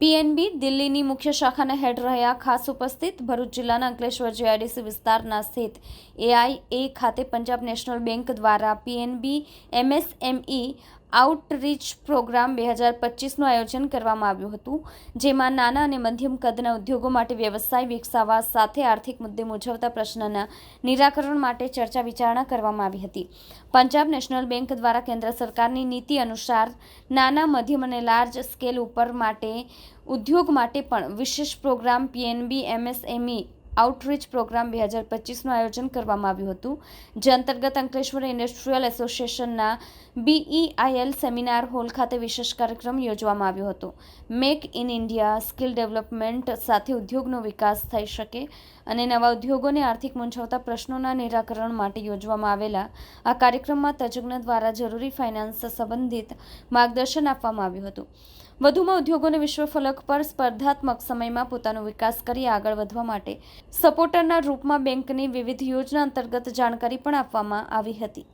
PNB દિલ્હીની મુખ્ય શાખાના હેડ રહ્યા ખાસ ઉપસ્થિત ભરૂચ જિલ્લાના અંકલેશ્વર જીઆઈડીસી વિસ્તારના સ્થિત એઆઈએ ખાતે પંજાબ નેશનલ બેંક દ્વારા પીએનબી, એમએસએમઈ આઉટરીચ પ્રોગ્રામ બે હજાર પચીસનું આયોજન કરવામાં આવ્યું હતું, જેમાં નાના અને મધ્યમ કદના ઉદ્યોગો માટે વ્યવસાય વિકસાવવા સાથે આર્થિક મુદ્દે મૂંઝવતા પ્રશ્નના નિરાકરણ માટે ચર્ચા વિચારણા કરવામાં આવી હતી. પંજાબ નેશનલ બેંક દ્વારા કેન્દ્ર સરકારની નીતિ અનુસાર નાના, મધ્યમ અને લાર્જ સ્કેલ ઉપર માટે ઉદ્યોગ માટે પણ વિશેષ program PNB MSME outreach program બે હજાર પચીસનું આયોજન કરવામાં આવ્યું હતું, જે અંતર્ગત અંકલેશ્વર ઇન્ડસ્ટ્રીયલ એસોસિએશનના બીઈઆઈએલ સેમિનાર હોલ ખાતે વિશેષ કાર્યક્રમ યોજવામાં આવ્યો હતો. Make in India skill development સાથે ઉદ્યોગનો વિકાસ થઈ શકે અને નવા ઉદ્યોગોને આર્થિક મૂંઝવતા પ્રશ્નોના નિરાકરણ માટે યોજવામાં આવેલા. આ કાર્યક્રમમાં તજજ્ઞ દ્વારા જરૂરી ફાઇનાન્સ સંબંધિત માર્ગદર્શન આપવામાં આવ્યું હતું. વધુમાં ઉદ્યોગોને વિશ્વ ફલક પર સ્પર્ધાત્મક સમયમાં પોતાનો વિકાસ કરી આગળ વધવા માટે સપોર્ટરના રૂપમાં બેંકની વિવિધ યોજના અંતર્ગત જાણકારી પણ આપવામાં આવી હતી.